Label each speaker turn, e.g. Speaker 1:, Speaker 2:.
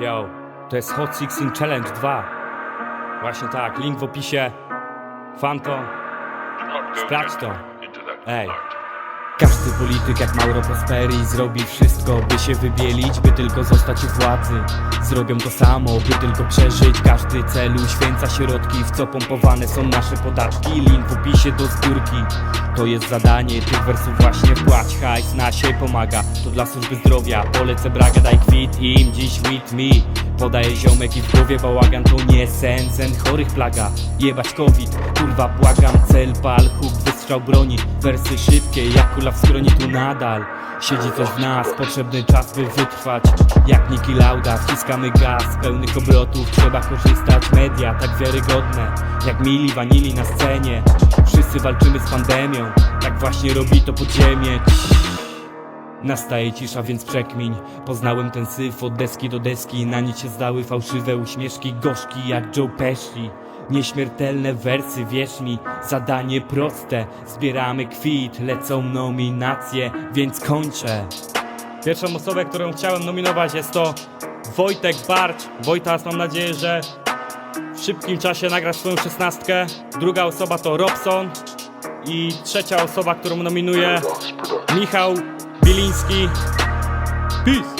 Speaker 1: Yo, to jest Hot Sixteen Challenge 2. Właśnie tak, link w opisie. Fanto. Sprawdź to. Ej. Każdy polityk jak Mauro Prosperi zrobi wszystko, by się wybielić, by tylko zostać u władzy. Zrobią to samo, by tylko przeżyć. Każdy cel uświęca środki, w co pompowane są nasze podatki. Link w opisie do zbiórki. To jest zadanie, tych wersów właśnie płać Hajs na się pomaga, to dla służby zdrowia. Polecę braga, daj kwit. Im dziś with me Podaję ziomek i w głowie bałagan. To nie sen, sen chorych plaga. Jebać covid, kurwa błagam. Cel, pal, huk, wystrzał broni. Wersy szybkie, jak kula w skroni tu nadal Siedzi coś w nas, potrzebny czas by wytrwać Jak Niki Lauda, wciskamy gaz Pełnych obrotów, trzeba korzystać. Media tak wiarygodne Jak mili wanili na scenie. Wszyscy walczymy z pandemią Tak właśnie robi to podziemie. Nastaje cisza, więc przekmiń Poznałem ten syf od deski do deski. Na nic się zdały fałszywe uśmieszki Gorzki jak Joe Pesci Nieśmiertelne wersy, wierz mi Zadanie proste. Zbieramy kwit, lecą nominacje Więc kończę. Pierwszą osobę, którą chciałem nominować jest to Wojtek Barcz. Wojtas, mam nadzieję, że w szybkim czasie nagra swoją szesnastkę. Druga osoba to Robson. I trzecia osoba, którą nominuję Michał Biliński. Peace!